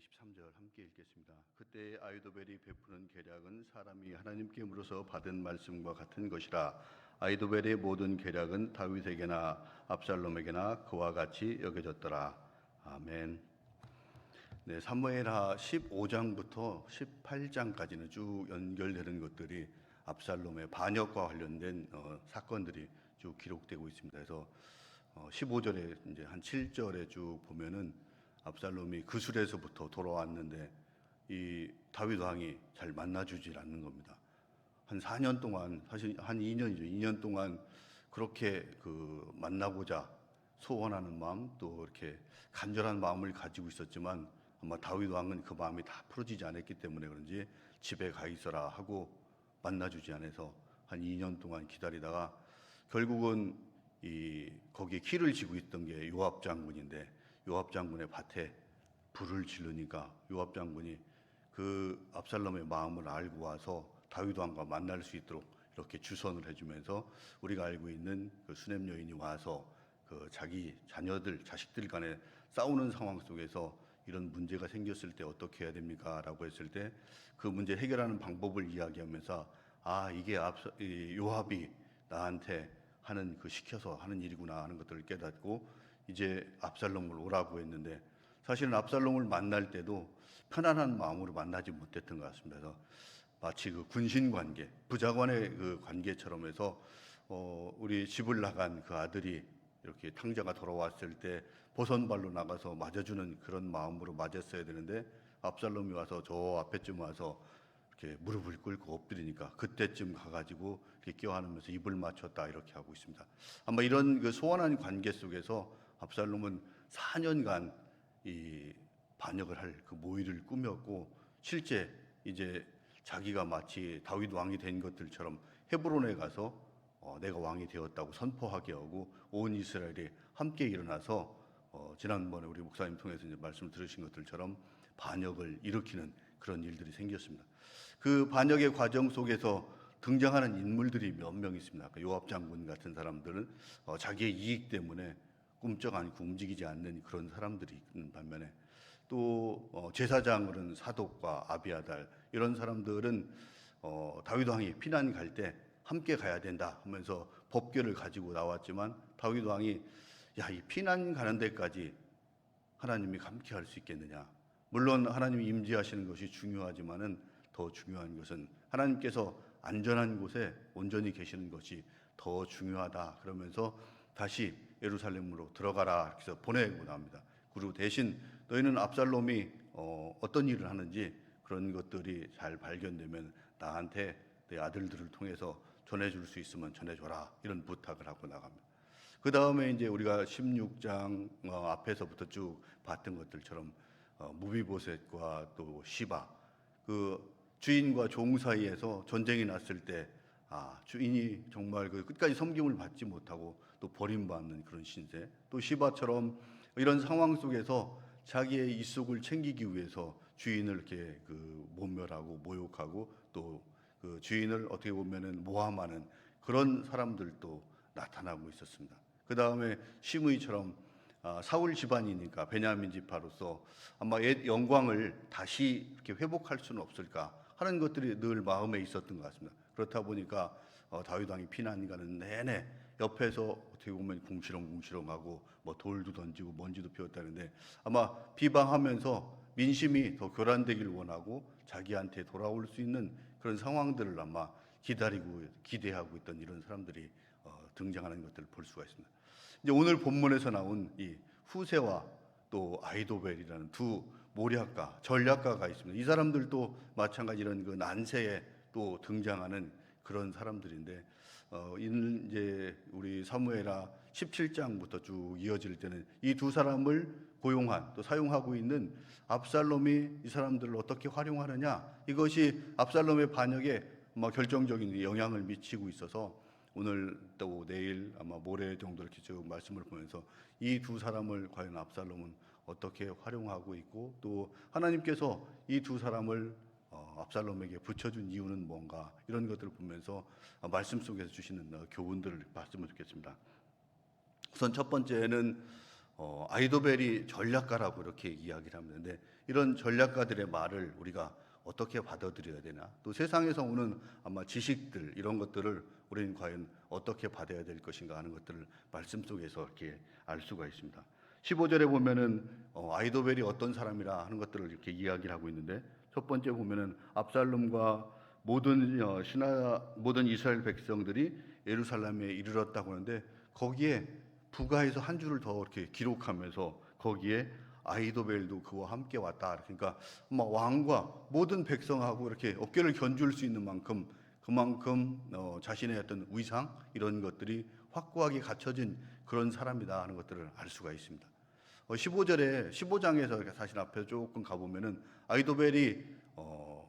23절 함께 읽겠습니다. 그때 아이도벨이 베푸는 계략은 사람이 하나님께 물어서 받은 말씀과 같은 것이라 아이도벨의 모든 계략은 다윗에게나 압살롬에게나 그와 같이 여겨졌더라. 아멘. 네, 사무엘하 15장부터 18장까지는 쭉 연결되는 것들이 압살롬의 반역과 관련된 어, 사건들이 쭉 기록되고 있습니다. 그래서 어, 15절에 이제 한 7절에 쭉 보면은 압살롬이 그술에서부터 돌아왔는데 이 다윗 왕이 잘 만나주질 않는 겁니다. 한 4년 동안 사실 한 2년이죠. 2년 동안 그렇게 그 만나고자 소원하는 마음 또 이렇게 간절한 마음을 가지고 있었지만 아마 다윗 왕은 그 마음이 다 풀어지지 않았기 때문에 그런지 집에 가 있어라 하고 만나주지 않아서 한 2년 동안 기다리다가 결국은 이 거기에 키를 쥐고 있던 게 요압 장군인데 요압 장군의 밭에 불을 지르니까 요압 장군이 그 압살롬의 마음을 알고 와서 다윗 왕과 만날 수 있도록 이렇게 주선을 해주면서 우리가 알고 있는 그 수냄 여인이 와서 그 자기 자녀들 자식들 간에 싸우는 상황 속에서 이런 문제가 생겼을 때 어떻게 해야 됩니까?라고 했을 때 그 문제 해결하는 방법을 이야기하면서 아 이게 앞서 이 요압이 나한테 하는 그 시켜서 하는 일이구나 하는 것들을 깨닫고 이제 압살롬을 오라고 했는데 사실은 압살롬을 만날 때도 편안한 마음으로 만나지 못했던 것 같습니다. 그래서 마치 그 군신 관계, 부자관의 그 관계처럼 해서 어, 우리 집을 나간 그 아들이 이렇게 탕자가 돌아왔을 때 보선발로 나가서 맞아주는 그런 마음으로 맞았어야 되는데 압살롬이 와서 저 앞에쯤 와서 이렇게 무릎을 꿇고 엎드리니까 그때쯤 가가지고 이렇게 껴안으면서 입을 맞췄다 이렇게 하고 있습니다. 아마 이런 그 소원한 관계 속에서 압살롬은 4년간 이 반역을 할 그 모의를 꾸몄고 실제 이제 자기가 마치 다윗 왕이 된 것들처럼 헤브론에 가서 어, 내가 왕이 되었다고 선포하게 하고 온 이스라엘이 함께 일어나서 어, 지난번에 우리 목사님 통해서 이제 말씀 들으신 것들처럼 반역을 일으키는 그런 일들이 생겼습니다. 그 반역의 과정 속에서 등장하는 인물들이 몇 명 있습니다. 요압 장군 같은 사람들은 어, 자기의 이익 때문에 꿈쩍 않고 움직이지 않는 그런 사람들이 있는 반면에 또 어, 제사장으로는 사독과 아비아달 이런 사람들은 어, 다윗 왕이 피난 갈 때 함께 가야 된다 하면서 법궤를 가지고 나왔지만 다윗 왕이 야 이 피난 가는 데까지 하나님이 함께 할 수 있겠느냐. 물론 하나님이 임재하시는 것이 중요하지만은 더 중요한 것은 하나님께서 안전한 곳에 온전히 계시는 것이 더 중요하다 그러면서 다시 예루살렘으로 들어가라 그래서 보내고 나옵니다. 그리고 대신 너희는 압살롬이 어, 어떤 일을 하는지 그런 것들이 잘 발견되면 나한테 내 아들들을 통해서 전해줄 수 있으면 전해줘라 이런 부탁을 하고 나갑니다. 그 다음에 이제 우리가 16장 어, 앞에서부터 쭉 봤던 것들처럼 어, 무비보셋과 또 시바 그 주인과 종 사이에서 전쟁이 났을 때 아, 주인이 정말 그 끝까지 섬김을 받지 못하고 또 버림받는 그런 신세 또 시바처럼 이런 상황 속에서 자기의 이속을 챙기기 위해서 주인을 이렇게 그 모멸하고 모욕하고 또 그 주인을 어떻게 보면은 모함하는 그런 사람들도 나타나고 있었습니다. 그 다음에 시므이처럼 아, 사울 집안이니까 베냐민 지파로서 아마 옛 영광을 다시 이렇게 회복할 수는 없을까 하는 것들이 늘 마음에 있었던 것 같습니다. 그렇다 보니까 어, 다윗 왕이 피난 가는 내내 옆에서 어떻게 보면 궁시렁궁시렁하고 뭐 돌도 던지고 먼지도 피웠다는데 아마 비방하면서 민심이 더 교란되기를 원하고 자기한테 돌아올 수 있는 그런 상황들을 아마 기다리고 기대하고 있던 이런 사람들이 어, 등장하는 것들을 볼 수가 있습니다. 이제 오늘 본문에서 나온 이 후세와 또 아이도벨이라는 두 모략가, 전략가가 있습니다. 이 사람들도 마찬가지 이런 그 난세에 또 등장하는 그런 사람들인데 어, 이제 우리 사무엘하 17장부터 쭉 이어질 때는 이 두 사람을 고용한 또 사용하고 있는 압살롬이 이 사람들을 어떻게 활용하느냐 이것이 압살롬의 반역에 뭐 결정적인 영향을 미치고 있어서 오늘 또 내일 아마 모레 정도 이렇게 쭉 말씀을 보면서 이 두 사람을 과연 압살롬은 어떻게 활용하고 있고 또 하나님께서 이 두 사람을 어, 압살롬에게 붙여준 이유는 뭔가 이런 것들을 보면서 어, 말씀 속에서 주시는 어, 교훈들을 봤으면 좋겠습니다. 우선 첫 번째는 어, 아이도벨이 전략가라고 이렇게 이야기를 하는데 이런 전략가들의 말을 우리가 어떻게 받아들여야 되나? 또 세상에서 오는 아마 지식들 이런 것들을 우리는 과연 어떻게 받아야 될 것인가 하는 것들을 말씀 속에서 이렇게 알 수가 있습니다. 15절에 보면은 어, 아이도벨이 어떤 사람이라 하는 것들을 이렇게 이야기를 하고 있는데 첫 번째 보면은 압살롬과 모든 어, 신하 모든 이스라엘 백성들이 예루살렘에 이르렀다고 하는데 거기에 부가에서 한 줄을 더 이렇게 기록하면서 거기에 아이도벨도 그와 함께 왔다. 그러니까 막 왕과 모든 백성하고 이렇게 어깨를 견줄 수 있는 만큼 그만큼 어, 자신의 어떤 위상 이런 것들이 확고하게 갖춰진 그런 사람이다 하는 것들을 알 수가 있습니다. 어, 15절에 15장에서 사실 앞에 조금 가보면은 아이도벨이 어,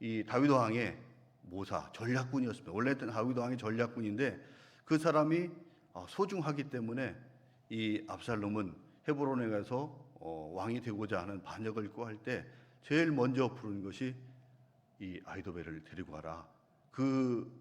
이 다윗 왕의 모사 전략군이었습니다. 원래 다윗 왕의 전략군인데 그 사람이 어, 소중하기 때문에 이 압살롬은 헤브론에 가서 어, 왕이 되고자 하는 반역을 구할 때 제일 먼저 부른 것이 이 아이도벨을 데리고 가라. 그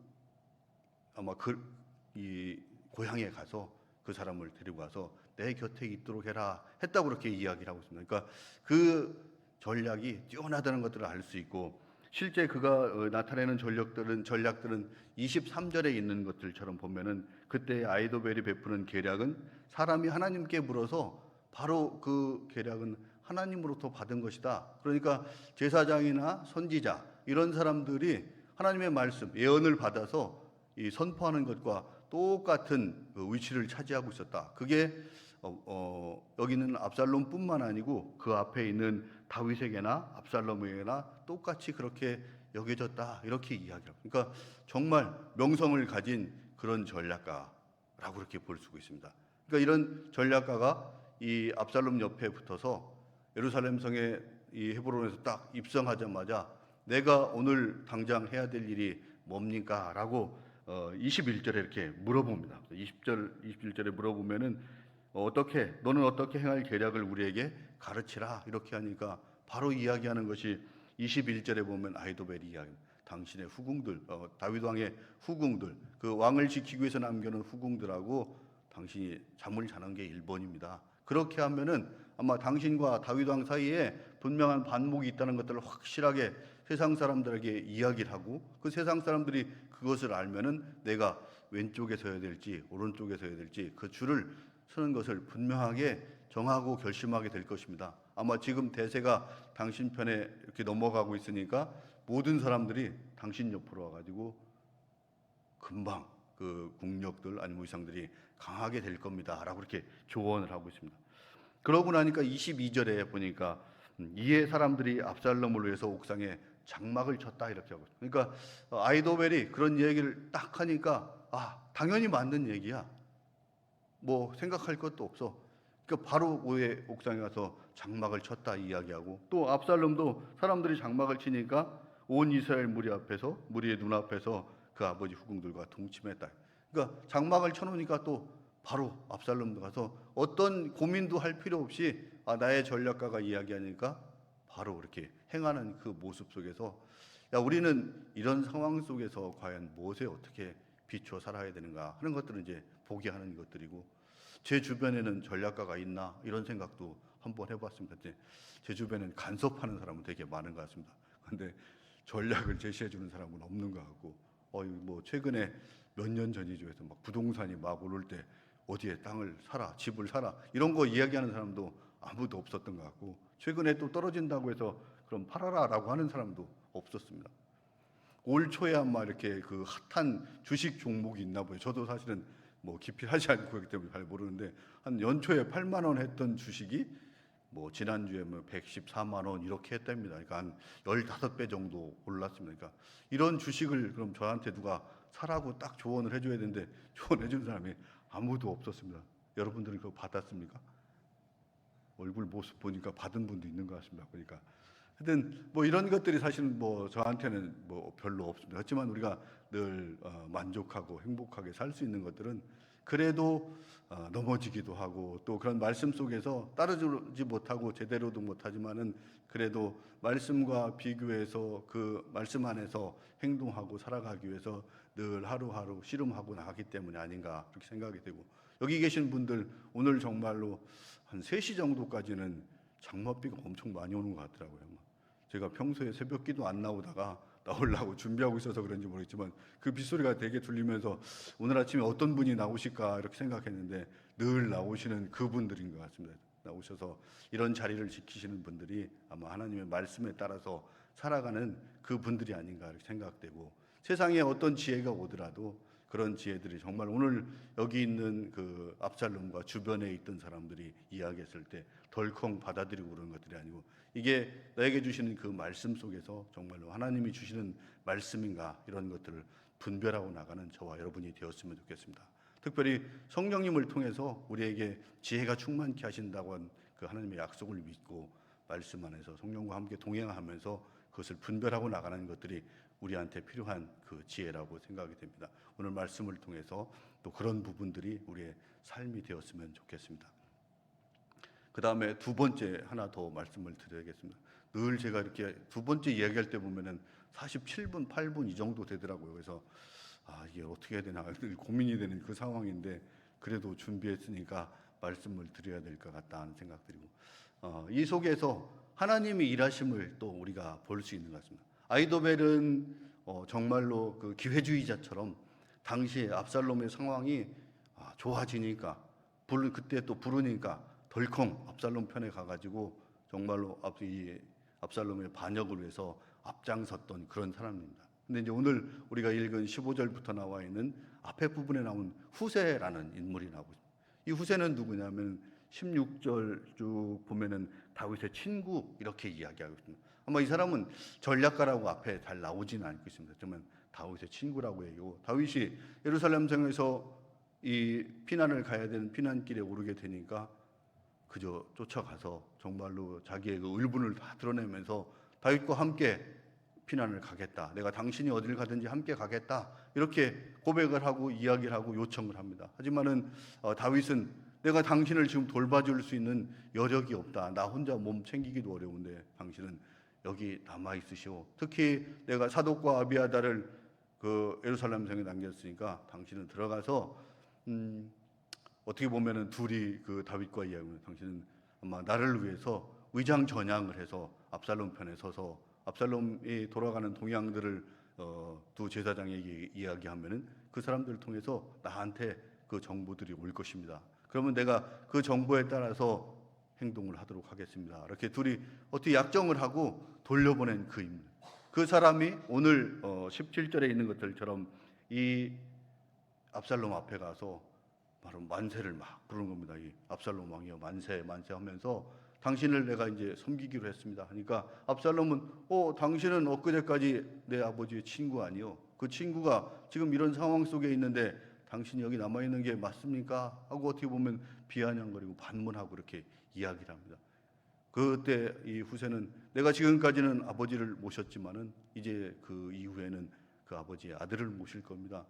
아마 그 이 고향에 가서 그 사람을 데리고 가서 내 곁에 있도록 해라 했다고 그렇게 이야기를 하고 있습니다. 그러니까 그 전략이 뛰어나다는 것들을 알 수 있고 실제 그가 어, 나타내는 전략들은 전략들은 23절에 있는 것들처럼 보면은 그때 아이도벨이 베푸는 계략은 사람이 하나님께 물어서 바로 그 계략은 하나님으로부터 받은 것이다. 그러니까 제사장이나 선지자 이런 사람들이 하나님의 말씀 예언을 받아서 이 선포하는 것과 똑같은 그 위치를 차지하고 있었다. 그게 어, 어, 여기는 압살롬뿐만 아니고 그 앞에 있는 다윗에게나 압살롬에게나 똑같이 그렇게 여겨졌다 이렇게 이야기합니다. 그러니까 정말 명성을 가진 그런 전략가라고 이렇게 볼 수가 있습니다. 그러니까 이런 전략가가 이 압살롬 옆에 붙어서 예루살렘 성에 이 헤브론에서 딱 입성하자마자 내가 오늘 당장 해야 될 일이 뭡니까?라고 어, 21절에 이렇게 물어봅니다. 20절 21절에 물어보면은 어, 어떻게 너는 어떻게 행할 계략을 우리에게 가르치라 이렇게 하니까 바로 이야기하는 것이 21절에 보면 아이도벨이 이야기. 당신의 후궁들, 어, 다윗 왕의 후궁들, 그 왕을 지키기 위해서 남겨놓은 후궁들하고 당신이 잠을 자는 게 1번입니다. 그렇게 하면은 아마 당신과 다윗 왕 사이에 분명한 반목이 있다는 것들을 확실하게 세상 사람들에게 이야기를 하고 그 세상 사람들이 그것을 알면은 내가 왼쪽에 서야 될지 오른쪽에 서야 될지 그 줄을 서는 것을 분명하게 정하고 결심하게 될 것입니다. 아마 지금 대세가 당신 편에 이렇게 넘어가고 있으니까 모든 사람들이 당신 옆으로 와가지고 금방 그 국력들 아니면 의상들이 강하게 될 겁니다 라고 이렇게 조언을 하고 있습니다. 그러고 나니까 22절에 보니까 음, 이에 사람들이 압살롬을 위해서 옥상에 장막을 쳤다 이렇게 하고. 그러니까 어, 아이도벨이 그런 얘기를 딱 하니까 아 당연히 맞는 얘기야. 뭐 생각할 것도 없어. 그러니까 바로 위에 옥상에 가서 장막을 쳤다 이야기하고 또 압살롬도 사람들이 장막을 치니까 온 이스라엘 무리 앞에서 무리의 눈 앞에서 그 아버지 후궁들과 동침했다. 그러니까 장막을 쳐놓으니까 또 바로 압살롬도 가서 어떤 고민도 할 필요 없이 아, 나의 전략가가 이야기하니까 바로 이렇게 행하는 그 모습 속에서 야 우리는 이런 상황 속에서 과연 무엇에 어떻게 비추어 살아야 되는가 하는 것들은 이제 보게 하는 것들이고 제 주변에는 전략가가 있나 이런 생각도 한번 해봤습니다. 제 주변에는 간섭하는 사람은 되게 많은 것 같습니다. 근데 전략을 제시해 주는 사람은 없는 것 같고 어이 뭐 최근에 몇 년 전이죠. 해서 막 부동산이 막 오를 때 어디에 땅을 사라, 집을 사라 이런 거 이야기하는 사람도 아무도 없었던 것 같고 최근에 또 떨어진다고 해서 그럼 팔아라라고 하는 사람도 없었습니다. 올 초에 아마 이렇게 그 핫한 주식 종목이 있나 봐요. 저도 사실은 뭐 깊이 하지 않고 그렇기 때문에 잘 모르는데 한 연초에 8만 원 했던 주식이 뭐 지난주에 뭐 114만 원 이렇게 했답니다. 그러니까 한 15배 정도 올랐습니다. 그러니까 이런 주식을 그럼 저한테 누가 사라고 딱 조언을 해줘야 되는데 조언해 준 사람이 아무도 없었습니다. 여러분들은 그거 받았습니까? 얼굴 모습 보니까 받은 분도 있는 것 같습니다. 그러니까 하여튼 뭐 이런 것들이 사실은 뭐 저한테는 뭐 별로 없습니다. 하지만 우리가 늘 어, 만족하고 행복하게 살 수 있는 것들은 그래도 어, 넘어지기도 하고 또 그런 말씀 속에서 따르지 못하고 제대로도 못하지만은 그래도 말씀과 비교해서 그 말씀 안에서 행동하고 살아가기 위해서 늘 하루하루 씨름하고 나가기 때문이 아닌가 그렇게 생각이 되고 여기 계신 분들 오늘 정말로 한 3시 정도까지는 장맛비가 엄청 많이 오는 것 같더라고요. 제가 평소에 새벽 기도 안 나오다가 나오려고 준비하고 있어서 그런지 모르겠지만 그 빗소리가 되게 들리면서 오늘 아침에 어떤 분이 나오실까 이렇게 생각했는데 늘 나오시는 그분들인 것 같습니다. 나오셔서 이런 자리를 지키시는 분들이 아마 하나님의 말씀에 따라서 살아가는 그 분들이 아닌가 이렇게 생각되고 세상에 어떤 지혜가 오더라도 그런 지혜들이 정말 오늘 여기 있는 그 압살롬과 주변에 있던 사람들이 이야기했을 때 덜컹 받아들이고 그런 것들이 아니고 이게 나에게 주시는 그 말씀 속에서 정말로 하나님이 주시는 말씀인가 이런 것들을 분별하고 나가는 저와 여러분이 되었으면 좋겠습니다. 특별히 성령님을 통해서 우리에게 지혜가 충만케 하신다고 한 그 하나님의 약속을 믿고 말씀 안에서 성령과 함께 동행하면서 그것을 분별하고 나가는 것들이 우리한테 필요한 그 지혜라고 생각이 됩니다. 오늘 말씀을 통해서 또 그런 부분들이 우리의 삶이 되었으면 좋겠습니다. 그 다음에 두 번째 하나 더 말씀을 드려야겠습니다. 늘 제가 이렇게 두 번째 이야기할 때 보면은 47분, 8분 이 정도 되더라고요. 그래서 아 이게 어떻게 해야 되나 늘 고민이 되는 그 상황인데 그래도 준비했으니까 말씀을 드려야 될 것 같다 하는 생각 드리고 어, 이 속에서 하나님이 일하심을 또 우리가 볼 수 있는 것 같습니다. 아이도벨은 어, 정말로 그 기회주의자처럼 당시에 압살롬의 상황이 아, 좋아지니까 부르 그때 또 부르니까 덜컹 압살롬 편에 가가지고 정말로 앞, 이 압살롬의 반역을 위해서 앞장섰던 그런 사람입니다. 근데 이제 오늘 우리가 읽은 15절부터 나와 있는 앞에 부분에 나온 후세라는 인물이 나오고 있습니다. 이 후세는 누구냐면 16절 쭉 보면은 다윗의 친구 이렇게 이야기하고 있습니다. 아마 이 사람은 전략가라고 앞에 잘 나오지는 않고 있습니다. 그러면 다윗의 친구라고 얘기하고 다윗이 예루살렘 성에서 이 피난을 가야 되는 피난길에 오르게 되니까 그저 쫓아가서 정말로 자기의 그 을분을 다 드러내면서 다윗과 함께 피난을 가겠다. 내가 당신이 어딜 가든지 함께 가겠다. 이렇게 고백을 하고 이야기를 하고 요청을 합니다. 하지만은 어, 다윗은 내가 당신을 지금 돌봐줄 수 있는 여력이 없다. 나 혼자 몸 챙기기도 어려운데 당신은 여기 남아 있으시오. 특히 내가 사독과 아비아다를 그 예루살렘 성에 남겼으니까 당신은 들어가서 음, 어떻게 보면은 둘이 그 다윗과 이야기하면 당신은 아마 나를 위해서 위장 전향을 해서 압살롬 편에 서서 압살롬이 돌아가는 동향들을 어, 두 제사장에게 이야기하면은 그 사람들을 통해서 나한테 그 정보들이 올 것입니다. 그러면 내가 그 정보에 따라서 행동을 하도록 하겠습니다. 이렇게 둘이 어떻게 약정을 하고 돌려보낸 그 인물. 그 사람이 오늘 어, 17절에 있는 것들처럼 이 압살롬 앞에 가서 바로 만세를 막 부르는 겁니다. 이 압살롬 왕이여 만세 만세 하면서 당신을 내가 이제 섬기기로 했습니다. 하니까 압살롬은 어 당신은 엊그제까지 내 아버지의 친구 아니요. 그 친구가 지금 이런 상황 속에 있는데 당신이 여기 남아 있는 게 맞습니까? 하고 어떻게 보면 비아냥거리고 반문하고 그렇게 이야기를 합니다. 그때 이 후세는 내가 지금까지는 아버지를 모셨지만은 이제 그 이후에는 그 아버지의 아들을 모실 겁니다.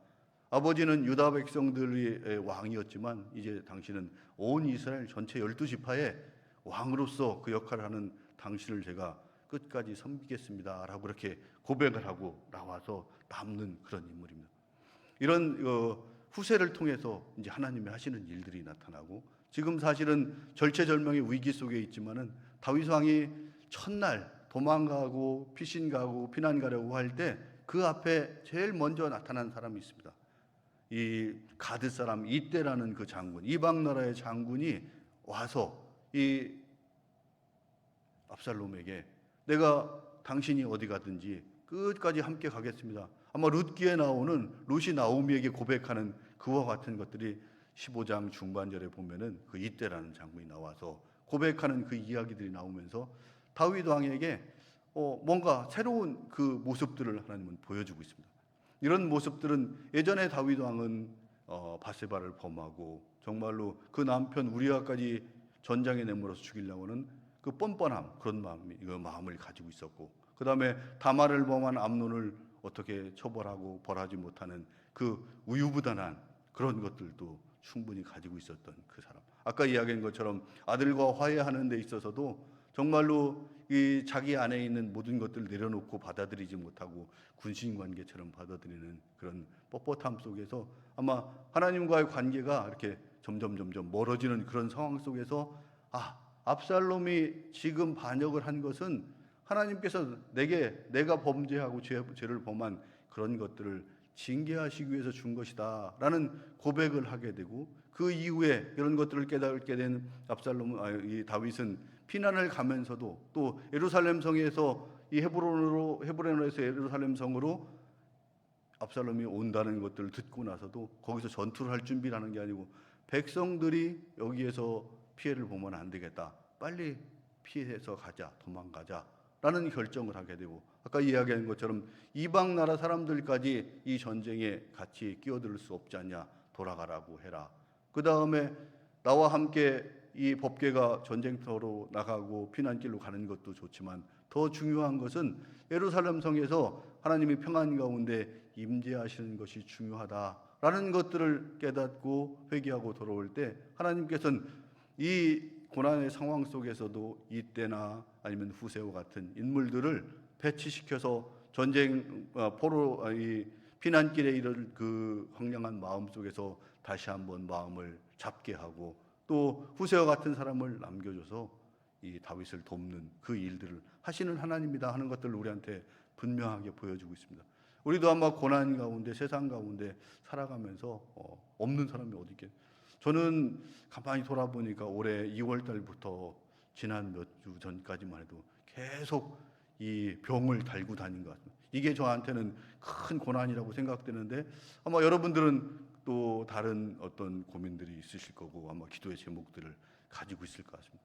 아버지는 유다 백성들의 왕이었지만 이제 당신은 온 이스라엘 전체 열두 지파의 왕으로서 그 역할을 하는 당신을 제가 끝까지 섬기겠습니다라고 이렇게 고백을 하고 나와서 남는 그런 인물입니다. 이런 어, 후세를 통해서 이제 하나님이 하시는 일들이 나타나고 지금 사실은 절체절명의 위기 속에 있지만은 다윗 왕이 첫날 도망가고 피신 가고 피난 가려고 할 때 그 앞에 제일 먼저 나타난 사람이 있습니다. 이 가드 사람 이때라는 그 장군 이방 나라의 장군이 와서 이 압살롬에게 내가 당신이 어디 가든지 끝까지 함께 가겠습니다. 아마 룻기에 나오는 룻이 나오미에게 고백하는 그와 같은 것들이 15장 중반절에 보면은 그 이때라는 장군이 나와서 고백하는 그 이야기들이 나오면서 다윗 왕에게 어, 뭔가 새로운 그 모습들을 하나님은 보여주고 있습니다. 이런 모습들은 예전에 다윗 왕은 어, 바세바를 범하고 정말로 그 남편 우리아까지 전장에 내몰아서 죽이려고는 그 뻔뻔함 그런 마음이 그 마음을 가지고 있었고 그 다음에 다말을 범한 암론을 어떻게 처벌하고 벌하지 못하는 그 우유부단한 그런 것들도 충분히 가지고 있었던 그 사람. 아까 이야기한 것처럼 아들과 화해하는 데 있어서도 정말로 이 자기 안에 있는 모든 것들을 내려놓고 받아들이지 못하고 군신 관계처럼 받아들이는 그런 뻣뻣함 속에서 아마 하나님과의 관계가 이렇게 점점 점점 멀어지는 그런 상황 속에서 아 압살롬이 지금 반역을 한 것은 하나님께서 내게 내가 범죄하고 죄, 죄를 범한 그런 것들을 징계하시기 위해서 준 것이다 라는 고백을 하게 되고 그 이후에 이런 것들을 깨닫게 된 압살롬 아, 이 다윗은 피난을 가면서도 또 예루살렘 성에서 이 헤브론으로 헤브론에서 예루살렘 성으로 압살롬이 온다는 것들을 듣고 나서도 거기서 전투를 할 준비를 하는 게 아니고 백성들이 여기에서 피해를 보면 안 되겠다. 빨리 피해서 가자. 도망가자. 라는 결정을 하게 되고 아까 이야기한 것처럼 이방 나라 사람들까지 이 전쟁에 같이 끼어들 수 없지 않냐. 돌아가라고 해라. 그 다음에 나와 함께 이 법궤가 전쟁터로 나가고 피난길로 가는 것도 좋지만 더 중요한 것은 예루살렘 성에서 하나님이 평안 가운데 임재하시는 것이 중요하다라는 것들을 깨닫고 회개하고 돌아올 때 하나님께서는 이 고난의 상황 속에서도 이때나 아니면 후세와 같은 인물들을 배치시켜서 전쟁 어, 포로 아, 이 피난길에 이를 그 황량한 마음 속에서 다시 한번 마음을 잡게 하고 또 후세와 같은 사람을 남겨줘서 이 다윗을 돕는 그 일들을 하시는 하나님이다 하는 것들을 우리한테 분명하게 보여주고 있습니다. 우리도 아마 고난 가운데 세상 가운데 살아가면서 어, 없는 사람이 어디 있겠? 저는 가만히 돌아보니까 올해 2월 달부터 지난 몇 주 전까지만 해도 계속 이 병을 달고 다닌 것 같습니다. 이게 저한테는 큰 고난이라고 생각되는데 아마 여러분들은 또 다른 어떤 고민들이 있으실 거고 아마 기도의 제목들을 가지고 있을 것 같습니다.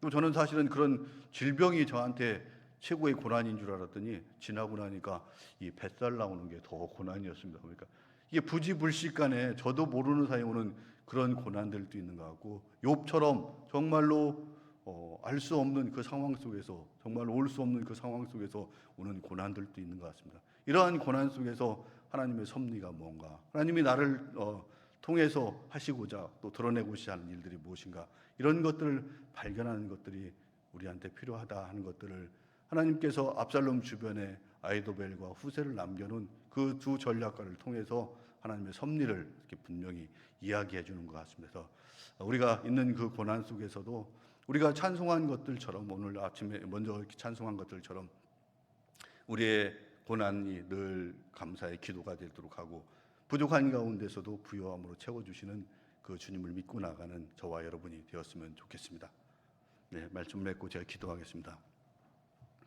또 저는 사실은 그런 질병이 저한테 최고의 고난인 줄 알았더니 지나고 나니까 이 뱃살 나오는 게 더 고난이었습니다. 그러니까 이게 부지불식간에 저도 모르는 사이에 오는 그런 고난들도 있는 것 같고 욥처럼 정말로 어, 알 수 없는 그 상황 속에서 정말 올 수 없는 그 상황 속에서 오는 고난들도 있는 것 같습니다. 이러한 고난 속에서 하나님의 섭리가 뭔가 하나님이 나를 어, 통해서 하시고자 또 드러내고자 하는 일들이 무엇인가 이런 것들을 발견하는 것들이 우리한테 필요하다 하는 것들을 하나님께서 압살롬 주변에 아이도벨과 후세를 남겨놓은 그 두 전략가를 통해서 하나님의 섭리를 이렇게 분명히 이야기해 주는 것 같습니다. 우리가 있는 그 고난 속에서도 우리가 찬송한 것들처럼 오늘 아침에 먼저 찬송한 것들처럼 우리의 고난이 늘 감사의 기도가 되도록 하고 부족한 가운데서도 부요함으로 채워주시는 그 주님을 믿고 나가는 저와 여러분이 되었으면 좋겠습니다. 네, 말씀 맺고 제가 기도하겠습니다.